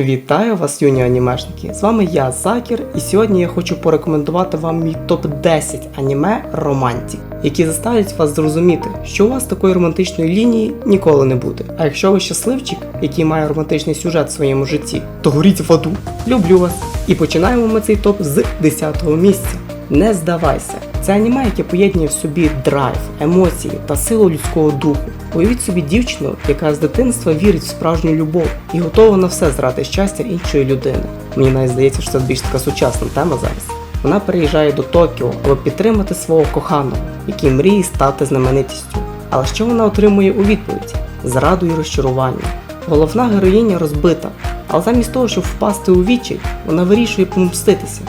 Вітаю вас, юні анімешники! З вами я, Закір, і сьогодні я хочу порекомендувати вам мій топ-10 аніме романтик, які заставлять вас зрозуміти, що у вас такої романтичної лінії ніколи не буде. А якщо ви щасливчик, який має романтичний сюжет в своєму житті, то горіть в аду. Люблю вас! І починаємо ми цей топ з 10-го місця. Не здавайся. Це аніме, яке поєднує в собі драйв, емоції та силу людського духу. Уявіть собі дівчину, яка з дитинства вірить в справжню любов і готова на все заради щастя іншої людини. Мені навіть здається, що це більш така сучасна тема зараз. Вона переїжджає до Токіо, аби підтримати свого коханого, який мріє стати знаменитістю. Але що вона отримує у відповідь? Зраду і розчарування. Головна героїня розбита, але замість того, щоб впасти у відчай, вона вирішує помститися.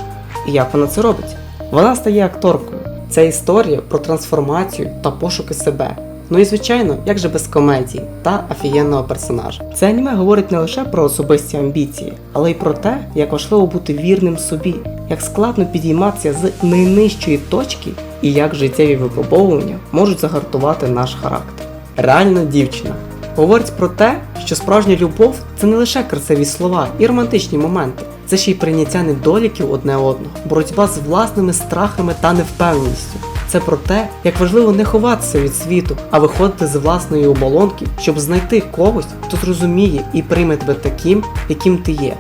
І як вона це робить? Вона стає акторкою. Це історія про трансформацію та пошуки себе. Ну і звичайно, як же без комедії та офігенного персонажа. Це аніме говорить не лише про особисті амбіції, але й про те, як важливо бути вірним собі, як складно підійматися з найнижчої точки і як життєві випробовування можуть загартувати наш характер. Реальна дівчина говорить про те, що справжня любов це не лише красиві слова і романтичні моменти, це ще й прийняття недоліків одне одного, боротьба з власними страхами та невпевненістю. Це про те, як важливо не ховатися від світу, а виходити з власної оболонки, щоб знайти когось, хто зрозуміє і прийме тебе таким, яким ти є.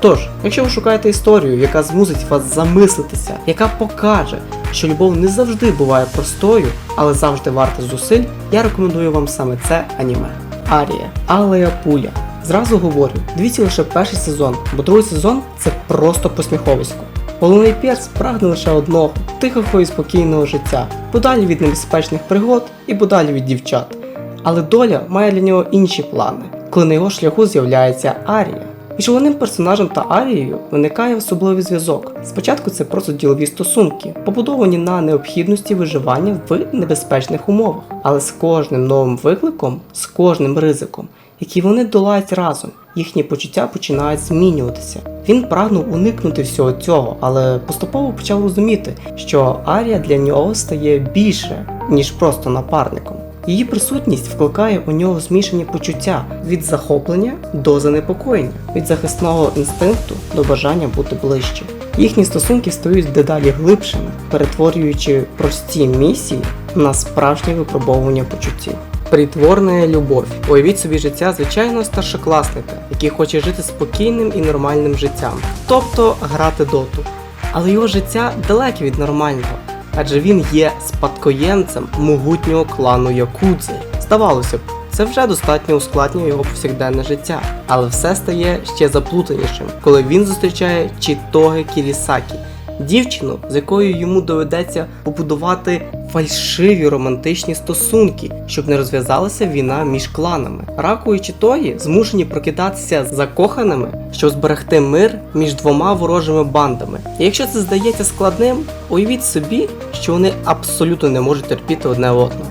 Тож, якщо ви шукаєте історію, яка змусить вас замислитися, яка покаже, що любов не завжди буває простою, але завжди варта зусиль, я рекомендую вам саме це аніме. Арія, Алея Пуля. Зразу говорю, дивіться лише перший сезон, бо другий сезон це просто посміховисько. Головний перс прагне лише одного тихого і спокійного життя, подалі від небезпечних пригод і подалі від дівчат. Але доля має для нього інші плани, коли на його шляху з'являється Арія. Між головним персонажем та Арією виникає особливий зв'язок. Спочатку це просто ділові стосунки, побудовані на необхідності виживання в небезпечних умовах. Але з кожним новим викликом, з кожним ризиком, який вони долають разом, їхні почуття починають змінюватися. Він прагнув уникнути всього цього, але поступово почав розуміти, що Арія для нього стає більше, ніж просто напарником. Її присутність вкликає у нього змішані почуття від захоплення до занепокоєння, від захисного інстинкту до бажання бути ближче. Їхні стосунки стають дедалі глибшими, перетворюючи прості місії на справжнє випробовування почуттів. Притворна любов. Уявіть собі життя звичайного старшокласника, який хоче жити спокійним і нормальним життям, тобто грати доту. Але його життя далеке від нормального, адже він є спадкоємцем могутнього клану Якудзи. Здавалося б, це вже достатньо ускладнює його повсякденне життя, але все стає ще заплутанішим, коли він зустрічає Чітоге Кірісакі, дівчину, з якою йому доведеться побудувати фальшиві романтичні стосунки, щоб не розв'язалася війна між кланами. Раку і Чітої змушені прокидатися закоханими, щоб зберегти мир між двома ворожими бандами. І якщо це здається складним, уявіть собі, що вони абсолютно не можуть терпіти одне одного.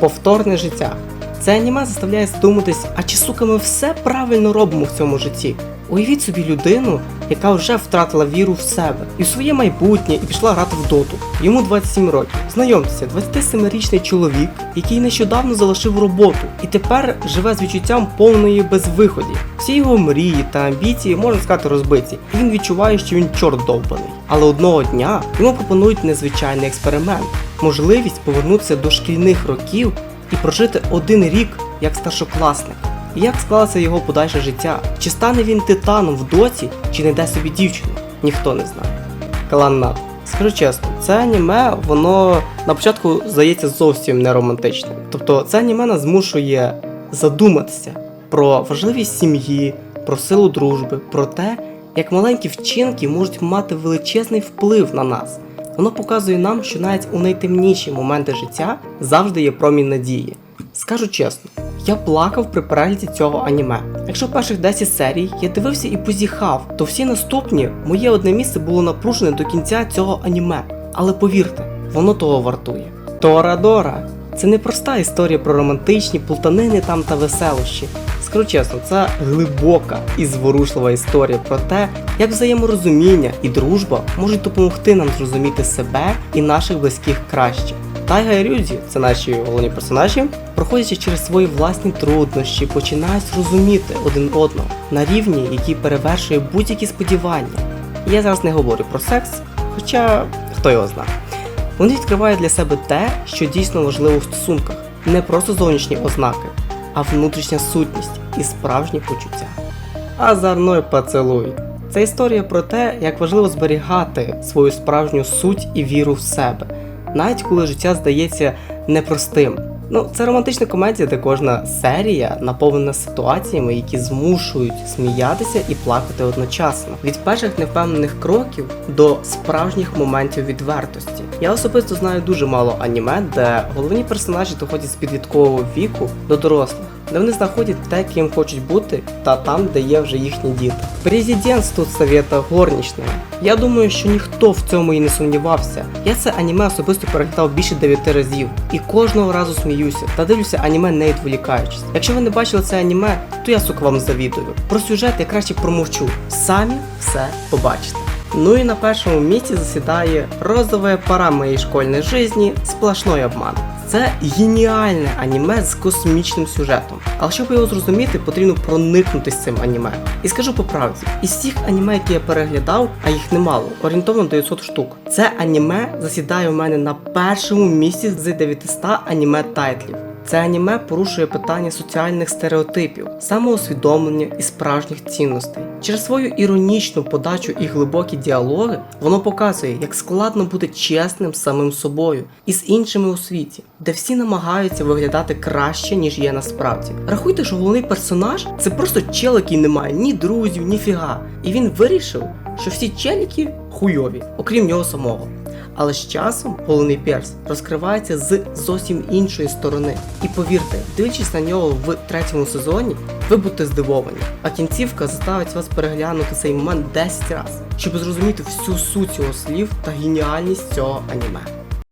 Повторне життя. Це аніме заставляє задуматись, а чи сука ми все правильно робимо в цьому житті? Уявіть собі людину, яка вже втратила віру в себе і в своє майбутнє і пішла грати в доту. Йому 27 років. Знайомтеся, 27-річний чоловік, який нещодавно залишив роботу і тепер живе з відчуттям повної безвиході. Всі його мрії та амбіції можна сказати розбиті, і він відчуває, що він чорт довбаний. Але одного дня йому пропонують незвичайний експеримент, можливість повернутися до шкільних років і прожити один рік як старшокласник. Як склалося його подальше життя? Чи стане він титаном в доці, чи не дасть собі дівчину? Ніхто не знає. Клан Нат. Скажу чесно, це аніме, воно на початку здається зовсім не романтичним. Тобто це аніме нас змушує задуматися про важливість сім'ї, про силу дружби, про те, як маленькі вчинки можуть мати величезний вплив на нас. Воно показує нам, що навіть у найтемніші моменти життя завжди є промінь надії. Скажу чесно, я плакав при перегляді цього аніме. Якщо перших 10 серій я дивився і позіхав, то всі наступні моє одне місце було напружене до кінця цього аніме. Але повірте, воно того вартує. Торадора це не проста історія про романтичні плутанини там та веселощі. Скажу чесно, це глибока і зворушлива історія про те, як взаєморозуміння і дружба можуть допомогти нам зрозуміти себе і наших близьких краще. Тайга і Рюдзі, це наші головні персонажі, проходячи через свої власні труднощі, починають розуміти один одного на рівні, який перевершує будь-які сподівання. Я зараз не говорю про секс, хоча хто його знає. Вони відкривають для себе те, що дійсно важливо в стосунках, не просто зовнішні ознаки, а внутрішня сутність і справжні почуття. Азарной поцілуй. Це історія про те, як важливо зберігати свою справжню суть і віру в себе, навіть коли життя здається непростим. Ну, це романтична комедія, де кожна серія наповнена ситуаціями, які змушують сміятися і плакати одночасно. Від перших невпевнених кроків до справжніх моментів відвертості. Я особисто знаю дуже мало аніме, де головні персонажі доходять з підліткового віку до дорослих де вони знаходять те, ким хочуть бути, та там, де є вже їхні діти. Президент тут совета горнічного. Я думаю, що ніхто в цьому і не сумнівався. Я це аніме особисто переглядав більше 9 разів і кожного разу сміюся та дивлюся аніме не відволікаючись. Якщо ви не бачили це аніме, то я сука вам завідую. Про сюжет я краще промовчу. Самі все побачите. Ну і на першому місці засідає розовая пора моєї школьної житті сплошной обман. Це геніальне аніме з космічним сюжетом. Але щоб його зрозуміти, потрібно проникнути з цим аніме. І скажу по правді, із всіх аніме, які я переглядав, а їх немало, орієнтовно 900 штук. Це аніме засідає у мене на першому місці з 900 аніме тайтлів. Це аніме порушує питання соціальних стереотипів, самоусвідомлення і справжніх цінностей. Через свою іронічну подачу і глибокі діалоги воно показує, як складно бути чесним самим собою і з іншими у світі, де всі намагаються виглядати краще, ніж є насправді. Рахуйте, що головний персонаж це просто чел, який не має ні друзів, ні фіга. І він вирішив, що всі челіки хуйові, окрім нього самого. Але з часом головний перс розкривається з зовсім іншої сторони. І повірте, дивлячись на нього в третьому сезоні, ви будете здивовані. А кінцівка заставить вас переглянути цей момент 10 разів, щоб зрозуміти всю суть його слів та геніальність цього аніме.